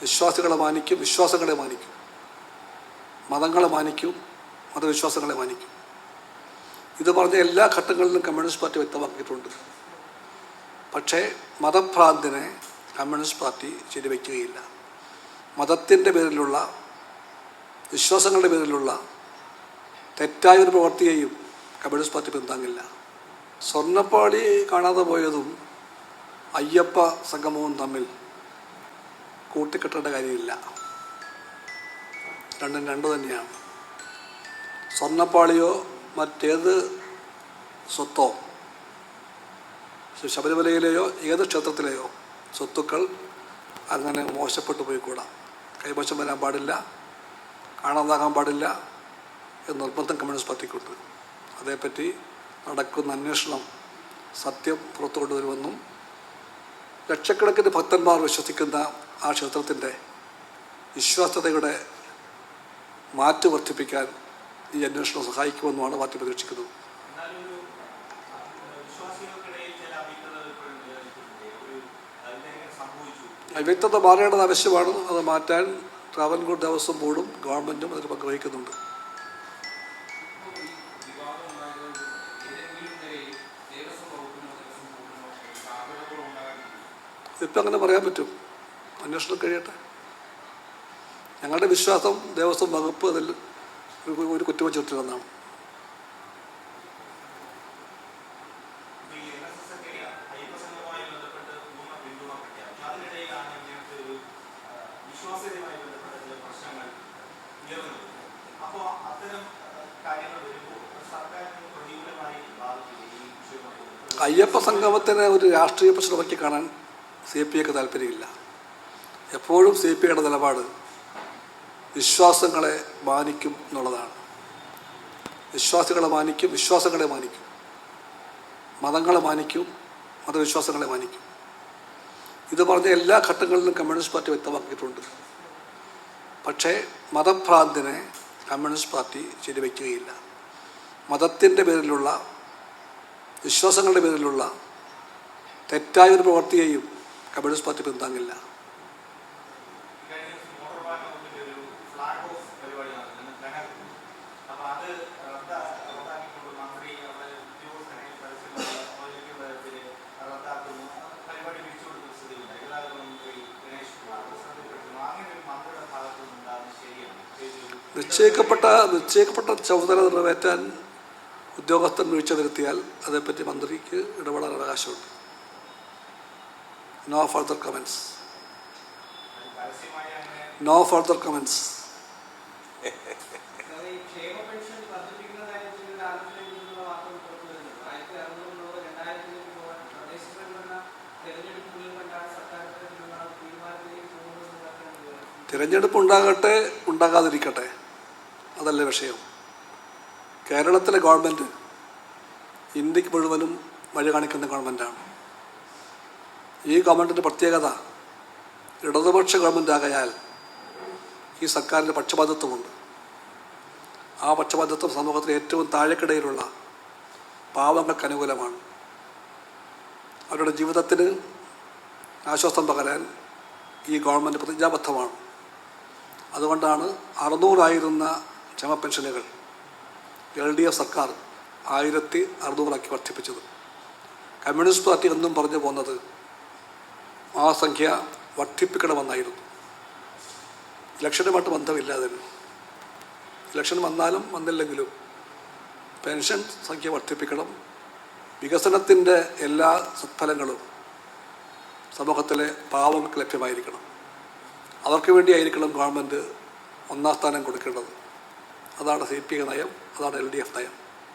വിശ്വാസികളെ മാനിക്കും വിശ്വാസങ്ങളെ മാനിക്കും. മതങ്ങളെ മാനിക്കും മതവിശ്വാസങ്ങളെ മാനിക്കും. ഇത് പറഞ്ഞ എല്ലാ ഘട്ടങ്ങളിലും കമ്മ്യൂണിസ്റ്റ് പാർട്ടി വ്യക്തമാക്കിയിട്ടുണ്ട്. പക്ഷേ മതഭ്രാന്തിനെ കമ്മ്യൂണിസ്റ്റ് പാർട്ടി ശരിവയ്ക്കുകയില്ല മതത്തിന്റെ പേരിലുള്ള വിശ്വാസങ്ങളുടെ പേരിലുള്ള തെറ്റായ ഒരു പ്രവൃത്തിയെയും കമ്മ്യൂണിസ്റ്റ് പാർട്ടി പിന്താങ്ങില്ല. സ്വർണപ്പാളി കാണാതെ പോയതും അയ്യപ്പ സംഗമവും തമ്മിൽ കൂട്ടിക്കെട്ടേണ്ട കാര്യമില്ല. രണ്ടും രണ്ട് തന്നെയാണ്. സ്വർണപ്പാളിയോ മറ്റേത് സ്വത്തോ? ശബരിമലയിലെയോ ഏത് ക്ഷേത്രത്തിലെയോ സ്വത്തുക്കൾ അങ്ങനെ മോശപ്പെട്ടു പോയിക്കൂടാ. കൈവശം വരാൻ പാടില്ല കാണാതാകാൻ പാടില്ല എന്ന് നിർബന്ധം കമ്മ്യൂണിസ്റ്റ് പാർട്ടിക്കുണ്ട്. അതേപ്പറ്റി നടക്കുന്ന അന്വേഷണം സത്യം പുറത്തു കൊണ്ടുവരുമെന്നും ലക്ഷക്കണക്കിന് ഭക്തന്മാർ വിശ്വസിക്കുന്ന ആ ക്ഷേത്രത്തിന്റെ വിശ്വാസ്യതയുടെ മാറ്റ് വർദ്ധിപ്പിക്കാൻ ഈ അന്വേഷണം സഹായിക്കുമെന്നുമാണ് പാർട്ടി പ്രതീക്ഷിക്കുന്നത് അവ്യക്തത മാറേണ്ടത് ആവശ്യമാണ്. അത് മാറ്റാൻ ട്രാവൻകൂർ ദേവസ്വം ബോർഡും ഗവൺമെന്റും അതിൽ പങ്കുവഹിക്കുന്നുണ്ട്. ഇപ്പം അങ്ങനെ പറയാൻ പറ്റും. അന്വേഷണം കഴിയട്ടെ. ഞങ്ങളുടെ വിശ്വാസം ദേവസ്വം വകുപ്പ് അതിൽ ഒരു കുറ്റവും ചുറ്റില്ലെന്നാണ് അയ്യപ്പ സംഗമത്തിന് ഒരു രാഷ്ട്രീയ പ്രശ്നമാക്കി കാണാൻ സി പി ഐക്ക് താല്പര്യമില്ല. എപ്പോഴും സി പി ഐയുടെ നിലപാട് വിശ്വാസങ്ങളെ മാനിക്കും എന്നുള്ളതാണ്. വിശ്വാസികളെ മാനിക്കും വിശ്വാസങ്ങളെ മാനിക്കും. മതങ്ങളെ മാനിക്കും മതവിശ്വാസങ്ങളെ മാനിക്കും. ഇത് പറഞ്ഞ എല്ലാ ഘട്ടങ്ങളിലും കമ്മ്യൂണിസ്റ്റ് പാർട്ടി വ്യക്തമാക്കിയിട്ടുണ്ട്. പക്ഷേ മതഭ്രാന്തിനെ കമ്മ്യൂണിസ്റ്റ് പാർട്ടി ശരിവയ്ക്കുകയില്ല മതത്തിന്റെ പേരിലുള്ള വിശ്വാസങ്ങളുടെ പേരിലുള്ള തെറ്റായ ഒരു പ്രവൃത്തിയെയും കമ്മ്യൂണിസ്റ്റ് പാർട്ടി പിന്താങ്ങില്ല നിശ്ചയിക്കപ്പെട്ട നിശ്ചയിക്കപ്പെട്ട ചുമതല നിറവേറ്റാൻ ഉദ്യോഗസ്ഥൻ വീഴ്ച വരുത്തിയാൽ അതേപ്പറ്റി മന്ത്രിക്ക് ഇടപെടാൻ അവകാശമുണ്ട്. No further comments no further comments തിരഞ്ഞെടുപ്പ് ഉണ്ടാകട്ടെ ഉണ്ടാകാതിരിക്കട്ടെ. അതല്ല വിഷയം. കേരളത്തിലെ ഗവൺമെന്റ് ഇന്ത്യയ്ക്ക് മുഴുവനും വഴി കാണിക്കുന്ന ഗവൺമെന്റാണ് ഈ ഗവൺമെന്റിന്റെ പ്രത്യേകത ഇടതുപക്ഷ ഗവൺമെന്റ് ആകയാൽ ഈ സർക്കാരിന്റെ പക്ഷപാതിത്വമുണ്ട്. ആ പക്ഷപാതിത്വം സമൂഹത്തിലെ ഏറ്റവും താഴെക്കിടയിലുള്ള പാവങ്ങൾക്ക് അനുകൂലമാണ്. അവരുടെ ജീവിതത്തിന് ആശ്വാസം പകരാൻ ഈ ഗവൺമെന്റ് പ്രതിജ്ഞാബദ്ധമാണ്. അതുകൊണ്ടാണ് അറുന്നൂറായിരുന്ന ക്ഷമ പെൻഷനുകൾ എൽ ഡി എഫ് സർക്കാർ ആയിരത്തി അറുന്നൂറാക്കി വർദ്ധിപ്പിച്ചത്. കമ്മ്യൂണിസ്റ്റ് പാർട്ടി എന്നും പറഞ്ഞു പോകുന്നത് ആ സംഖ്യ വർദ്ധിപ്പിക്കണമെന്നായിരുന്നു. ഇലക്ഷനുമായിട്ട് ബന്ധമില്ല അതിന്. ഇലക്ഷൻ വന്നാലും വന്നില്ലെങ്കിലും പെൻഷൻ സംഖ്യ വർദ്ധിപ്പിക്കണം. വികസനത്തിന്റെ എല്ലാ സത്ഫലങ്ങളും സമൂഹത്തിലെ പാവങ്ങൾക്ക് ലഭ്യമായിരിക്കണം. അവർക്ക് വേണ്ടിയായിരിക്കണം ഗവൺമെന്റ് ഒന്നാം സ്ഥാനം കൊടുക്കേണ്ടത്. അതാണ് സി പി ഐ നയം അതാണ് എൽ ഡി എഫ് നയം.